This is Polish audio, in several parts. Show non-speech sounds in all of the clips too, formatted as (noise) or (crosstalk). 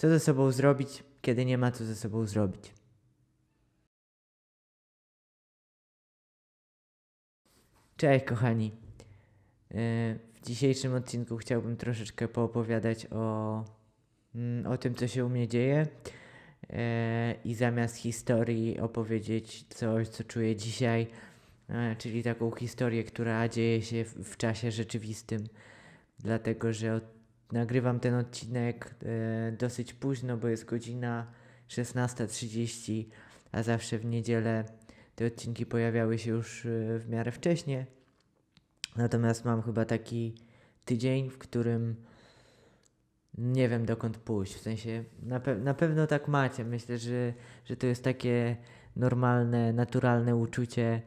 co ze sobą zrobić, kiedy nie ma co ze sobą zrobić. Cześć kochani. E, w dzisiejszym odcinku chciałbym troszeczkę poopowiadać o, mm, o tym, co się u mnie dzieje e, i zamiast historii opowiedzieć coś, co czuję dzisiaj, e, czyli taką historię, która dzieje się w, czasie rzeczywistym, dlatego że od, nagrywam ten odcinek dosyć późno, bo jest godzina 16.30, a zawsze w niedzielę te odcinki pojawiały się już w miarę wcześnie. Natomiast mam chyba taki tydzień, w którym nie wiem dokąd pójść. W sensie na, pe na pewno tak macie. Myślę, że, że to jest takie normalne, naturalne uczucie,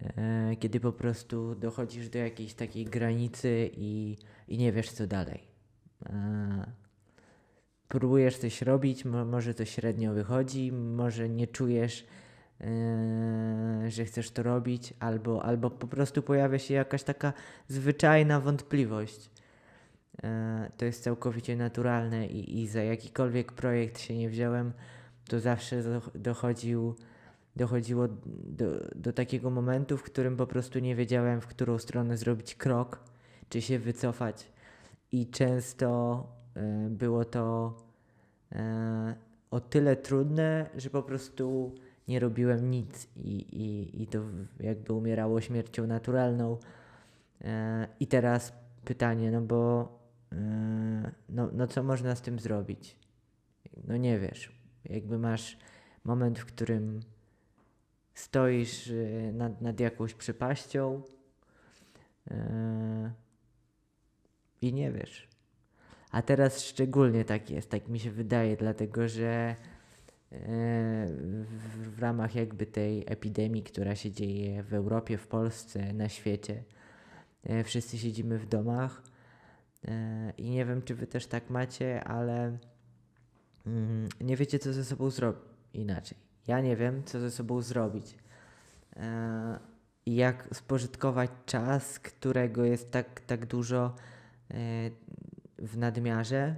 e, kiedy po prostu dochodzisz do jakiejś takiej granicy i, i nie wiesz co dalej. E, próbujesz coś robić, mo może to średnio wychodzi, może nie czujesz Yy, że chcesz to robić, albo, albo po prostu pojawia się jakaś taka zwyczajna wątpliwość. Yy, to jest całkowicie naturalne i, i za jakikolwiek projekt się nie wziąłem, to zawsze dochodził, dochodziło do, do takiego momentu, w którym po prostu nie wiedziałem, w którą stronę zrobić krok, czy się wycofać. I często y, było to y, o tyle trudne, że po prostu nie robiłem nic i, i, i to jakby umierało śmiercią naturalną. E, I teraz pytanie, no bo e, no, no co można z tym zrobić? No nie wiesz. Jakby masz moment, w którym stoisz e, nad, nad jakąś przepaścią e, i nie wiesz. A teraz szczególnie tak jest, tak mi się wydaje, dlatego że w, w ramach jakby tej epidemii, która się dzieje w Europie, w Polsce, na świecie. E, wszyscy siedzimy w domach e, i nie wiem, czy wy też tak macie, ale mm, nie wiecie, co ze sobą zrobić inaczej. Ja nie wiem, co ze sobą zrobić. E, jak spożytkować czas, którego jest tak, tak dużo w nadmiarze,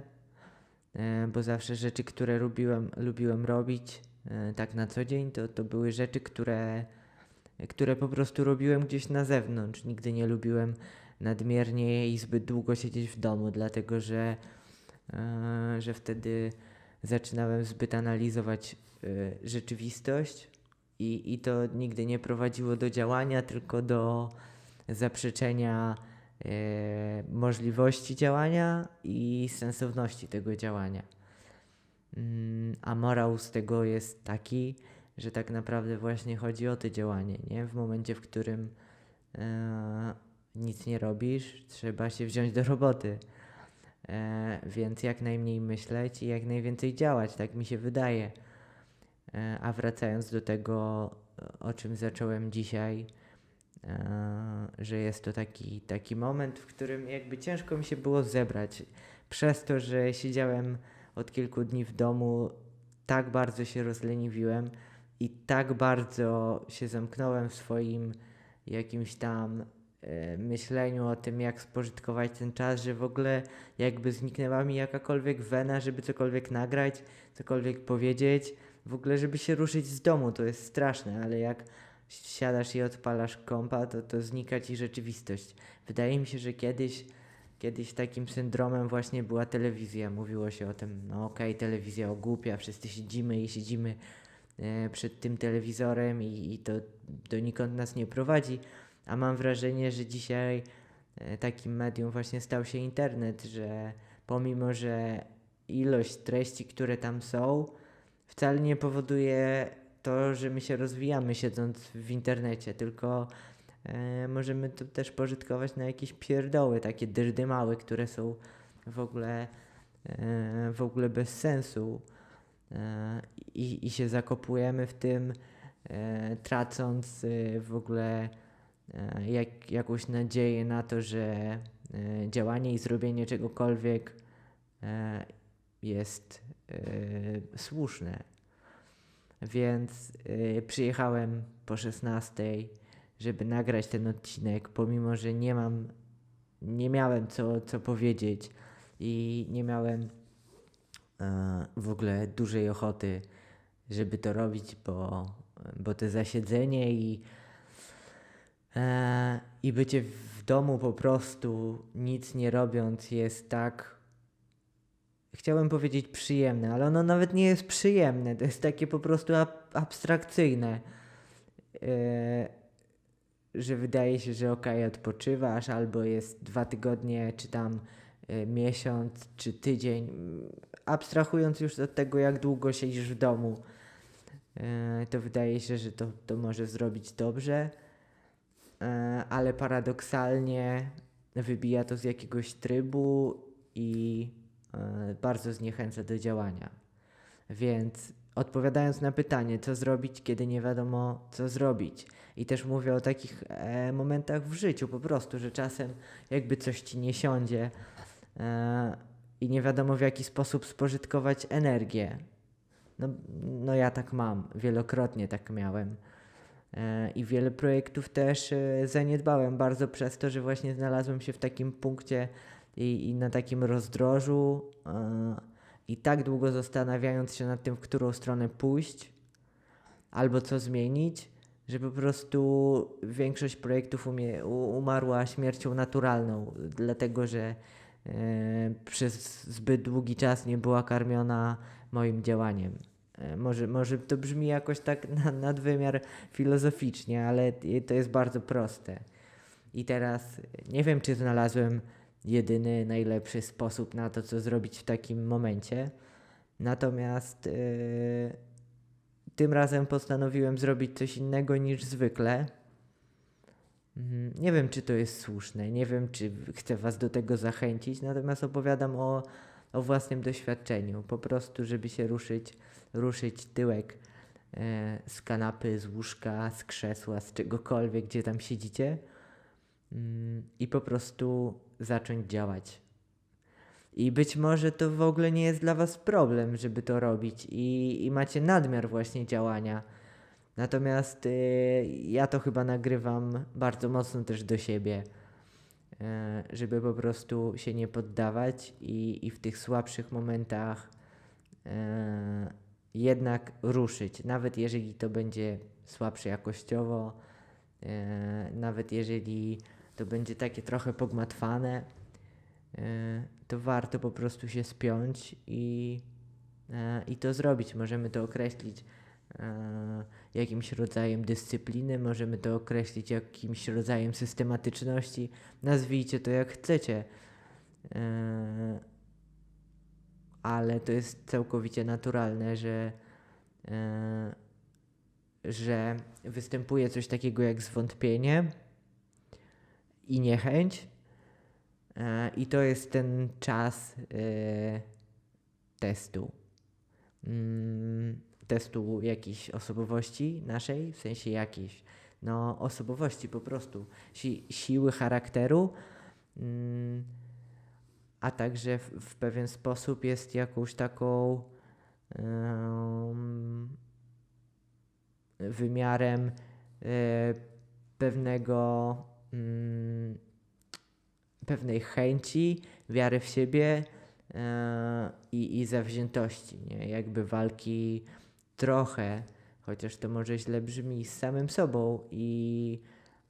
E, bo zawsze rzeczy, które lubiłem, lubiłem robić e, tak na co dzień, to, to były rzeczy, które, które po prostu robiłem gdzieś na zewnątrz. Nigdy nie lubiłem nadmiernie i zbyt długo siedzieć w domu, dlatego że, e, że wtedy zaczynałem zbyt analizować rzeczywistość i, i to nigdy nie prowadziło do działania, tylko do zaprzeczenia E, możliwości działania i sensowności tego działania. Mm, a morał z tego jest taki, że tak naprawdę właśnie chodzi o to działanie, nie? W momencie, w którym e, nic nie robisz, trzeba się wziąć do roboty. E, więc jak najmniej myśleć i jak najwięcej działać, tak mi się wydaje. E, a wracając do tego, o czym zacząłem dzisiaj, E, że jest to taki, taki moment, w którym jakby ciężko mi się było zebrać. Przez to, że siedziałem od kilku dni w domu, tak bardzo się rozleniwiłem i tak bardzo się zamknąłem w swoim jakimś tam e, myśleniu o tym, jak spożytkować ten czas, że w ogóle jakby zniknęła mi jakakolwiek wena, żeby cokolwiek nagrać, cokolwiek powiedzieć, w ogóle żeby się ruszyć z domu. To jest straszne, ale jak siadasz i odpalasz kompa, to, to znika ci rzeczywistość. Wydaje mi się, że kiedyś, kiedyś takim syndromem właśnie była telewizja. Mówiło się o tym, no okej, okay, telewizja ogłupia, wszyscy siedzimy i siedzimy e, przed tym telewizorem i, i to donikąd nas nie prowadzi. A mam wrażenie, że dzisiaj e, takim medium właśnie stał się internet, że pomimo, że ilość treści, które tam są, wcale nie powoduje to, że my się rozwijamy siedząc w internecie, tylko e, możemy to też pożytkować na jakieś pierdoły, takie dyrdymały, które są w ogóle, e, w ogóle bez sensu e, i, i się zakopujemy w tym, e, tracąc e, w ogóle e, jak, jakąś nadzieję na to, że działanie i zrobienie czegokolwiek jest słuszne. Więc yy, przyjechałem po 16, żeby nagrać ten odcinek, pomimo że nie mam, nie miałem co, co powiedzieć i nie miałem e, w ogóle dużej ochoty, żeby to robić, bo, bo to zasiedzenie i, e, i bycie w domu po prostu nic nie robiąc jest tak. Chciałem powiedzieć przyjemne, ale ono nawet nie jest przyjemne. To jest takie po prostu ab abstrakcyjne. E, że wydaje się, że ok, odpoczywasz, albo jest dwa tygodnie, czy tam y, miesiąc, czy tydzień, abstrahując już od tego, jak długo siedzisz w domu, y, to wydaje się, że to, to może zrobić dobrze, ale paradoksalnie wybija to z jakiegoś trybu i bardzo zniechęca do działania. Więc odpowiadając na pytanie, co zrobić, kiedy nie wiadomo, co zrobić. I też mówię o takich e, momentach w życiu, po prostu, że czasem jakby coś ci nie siądzie e, i nie wiadomo w jaki sposób spożytkować energię. No, no ja tak mam, wielokrotnie tak miałem. E, I wiele projektów też e, zaniedbałem bardzo przez to, że właśnie znalazłem się w takim punkcie i, i na takim rozdrożu e, i tak długo zastanawiając się nad tym, w którą stronę pójść albo co zmienić, że po prostu większość projektów umie, umarła śmiercią naturalną, dlatego że e, przez zbyt długi czas nie była karmiona moim działaniem. E, może, może to brzmi jakoś tak na, nadwymiar filozoficznie, ale to jest bardzo proste. I teraz nie wiem, czy znalazłem jedyny, najlepszy sposób na to, co zrobić w takim momencie. Natomiast yy, tym razem postanowiłem zrobić coś innego niż zwykle. Mhm, nie wiem, czy to jest słuszne, nie wiem, czy chcę Was do tego zachęcić, natomiast opowiadam o, o własnym doświadczeniu. Po prostu, żeby się ruszyć, ruszyć tyłek e, z kanapy, z łóżka, z krzesła, z czegokolwiek, gdzie tam siedzicie mm, i po prostu zacząć działać. I być może to w ogóle nie jest dla Was problem, żeby to robić, i, i macie nadmiar właśnie działania. Natomiast y, ja to chyba nagrywam bardzo mocno też do siebie, y, żeby po prostu się nie poddawać i, i w tych słabszych momentach y, jednak ruszyć, nawet jeżeli to będzie słabsze jakościowo, e, nawet jeżeli to będzie takie trochę pogmatwane, e, to warto po prostu się spiąć i, e, i to zrobić. Możemy to określić e, jakimś rodzajem dyscypliny, możemy to określić jakimś rodzajem systematyczności. Nazwijcie to jak chcecie. Ale to jest całkowicie naturalne, że, że występuje coś takiego jak zwątpienie i niechęć. E, I to jest ten czas e, testu. Mm, testu jakiejś osobowości naszej, w sensie jakiejś no, osobowości po prostu, si siły charakteru, mm, a także w, w, pewien sposób jest jakąś taką um, wymiarem e, pewnego mm, pewnej chęci, wiary w siebie e, i, i zawziętości, nie? jakby walki trochę, chociaż to może źle brzmi, z samym sobą i,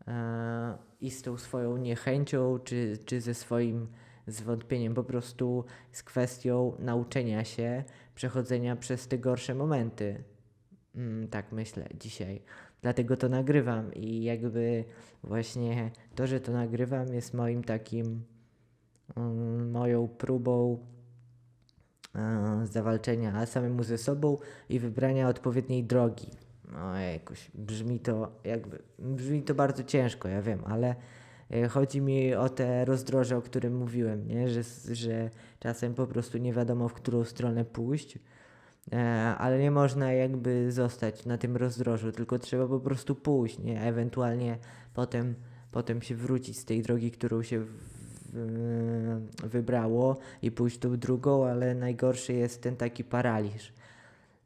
e, i z tą swoją niechęcią, czy, czy ze swoim zwątpieniem, po prostu z kwestią nauczenia się, przechodzenia przez te gorsze momenty. Mm, tak myślę dzisiaj. Dlatego to nagrywam i jakby właśnie to, że to nagrywam jest moim takim um, moją próbą um, zawalczenia samemu ze sobą i wybrania odpowiedniej drogi. No jakoś brzmi to jakby brzmi to bardzo ciężko, ja wiem, ale e, chodzi mi o te rozdroże, o którym mówiłem, nie? Że, że czasem po prostu nie wiadomo, w którą stronę pójść ale nie można jakby zostać na tym rozdrożu, tylko trzeba po prostu pójść, nie? Ewentualnie potem, potem się wrócić z tej drogi, którą się wybrało i pójść tą drugą, ale najgorszy jest ten taki paraliż.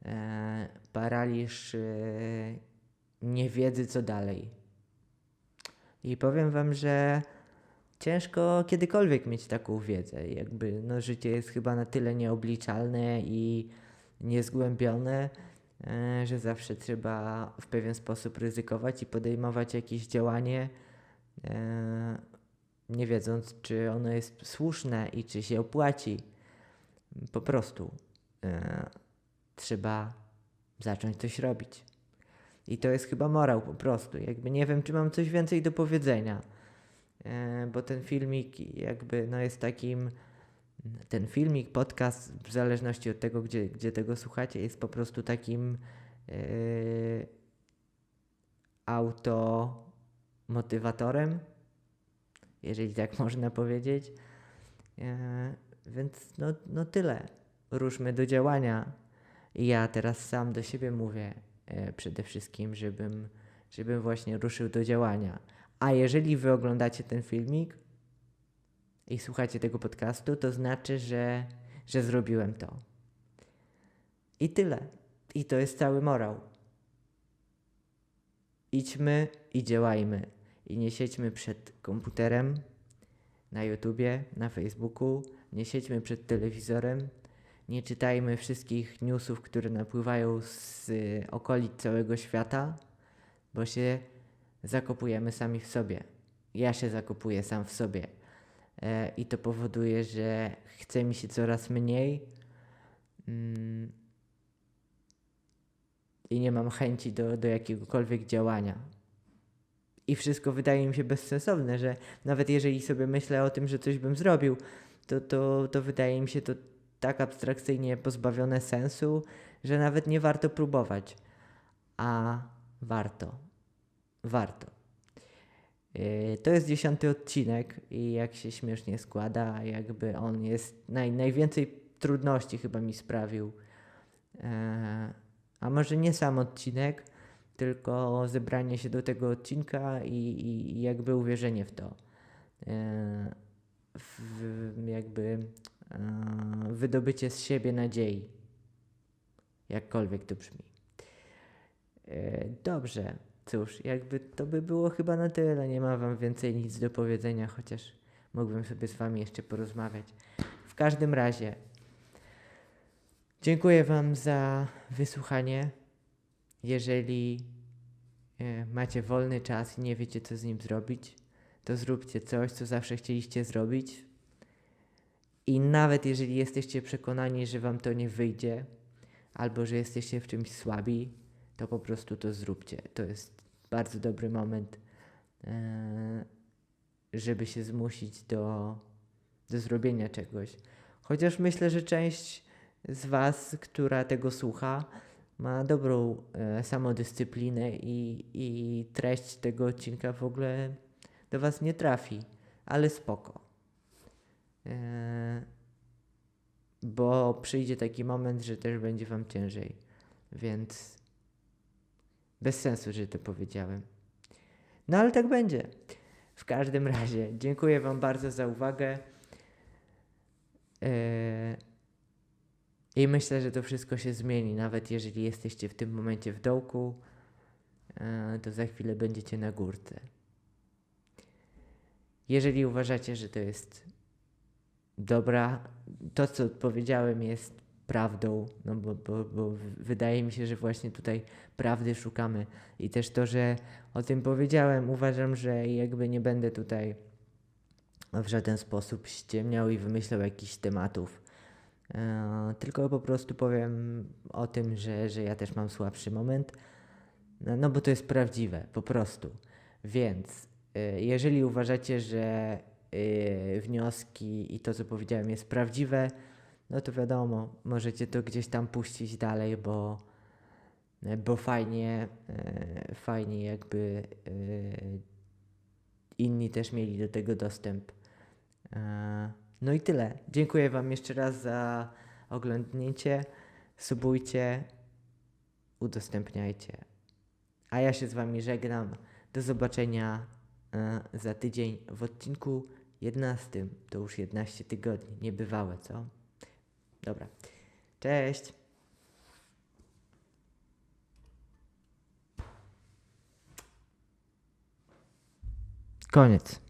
E, paraliż e, niewiedzy co dalej. I powiem wam, że ciężko kiedykolwiek mieć taką wiedzę. Jakby no, życie jest chyba na tyle nieobliczalne i niezgłębione, e, że zawsze trzeba w pewien sposób ryzykować i podejmować jakieś działanie, e, nie wiedząc, czy ono jest słuszne i czy się opłaci. Po prostu e, trzeba zacząć coś robić. I to jest chyba morał po prostu. Jakby nie wiem, czy mam coś więcej do powiedzenia, bo ten filmik jakby no jest takim, ten filmik, podcast, w zależności od tego, gdzie, gdzie tego słuchacie, jest po prostu takim e, automotywatorem, jeżeli tak (laughs) można powiedzieć. E, więc no, no tyle. Ruszmy do działania. Ja teraz sam do siebie mówię e, przede wszystkim, żebym, żebym właśnie ruszył do działania. A jeżeli wy oglądacie ten filmik i słuchacie tego podcastu, to znaczy, że, że zrobiłem to. I tyle. I to jest cały morał. Idźmy i działajmy. I nie siedźmy przed komputerem, na YouTubie, na Facebooku, nie siedźmy przed telewizorem, nie czytajmy wszystkich newsów, które napływają z y, okolic całego świata, bo się zakopujemy sami w sobie. Ja się zakopuję sam w sobie. E, I to powoduje, że chce mi się coraz mniej mm, i nie mam chęci do, do jakiegokolwiek działania. I wszystko wydaje mi się bezsensowne, że nawet jeżeli sobie myślę o tym, że coś bym zrobił, to, to, to wydaje mi się to tak abstrakcyjnie pozbawione sensu, że nawet nie warto próbować. A warto. Warto. Yy, to jest dziesiąty odcinek i jak się śmiesznie składa, jakby on jest naj, najwięcej trudności chyba mi sprawił. Yy, a może nie sam odcinek, tylko zebranie się do tego odcinka i, i, jakby uwierzenie w to. Yy, w, jakby E, wydobycie z siebie nadziei. Jakkolwiek to brzmi. E, dobrze, cóż, jakby to by było chyba na tyle. Nie ma Wam więcej nic do powiedzenia, chociaż mógłbym sobie z Wami jeszcze porozmawiać. W każdym razie, dziękuję Wam za wysłuchanie. Jeżeli e, macie wolny czas i nie wiecie, co z nim zrobić, to zróbcie coś, co zawsze chcieliście zrobić i nawet jeżeli jesteście przekonani, że wam to nie wyjdzie, albo że jesteście w czymś słabi, to po prostu to zróbcie. To jest bardzo dobry moment, e, żeby się zmusić do, do zrobienia czegoś. Chociaż myślę, że część z Was, która tego słucha, ma dobrą e, samodyscyplinę i, i treść tego odcinka w ogóle do Was nie trafi, ale spoko. Eee, bo przyjdzie taki moment, że też będzie Wam ciężej. Więc bez sensu, że to powiedziałem. No ale tak będzie. W każdym razie, dziękuję Wam bardzo za uwagę. Eee, I myślę, że to wszystko się zmieni, nawet jeżeli jesteście w tym momencie w dołku, eee, to za chwilę będziecie na górce. Jeżeli uważacie, że to jest dobra, to co powiedziałem jest prawdą, no bo, bo, bo wydaje mi się, że właśnie tutaj prawdy szukamy i też to, że o tym powiedziałem, uważam, że jakby nie będę tutaj w żaden sposób ściemniał i wymyślał jakichś tematów. E, tylko po prostu powiem o tym, że, że ja też mam słabszy moment, no, no bo to jest prawdziwe, po prostu. Więc e, jeżeli uważacie, że yy, wnioski i to, co powiedziałem, jest prawdziwe, no to wiadomo, możecie to gdzieś tam puścić dalej, bo, bo fajnie, yy, fajnie jakby yy, inni też mieli do tego dostęp. No i tyle. Dziękuję Wam jeszcze raz za oglądnięcie. Subujcie, udostępniajcie. A ja się z Wami żegnam. Do zobaczenia za tydzień w odcinku 11 to już 11 tygodni. Niebywałe, co? Dobra. Cześć! Koniec.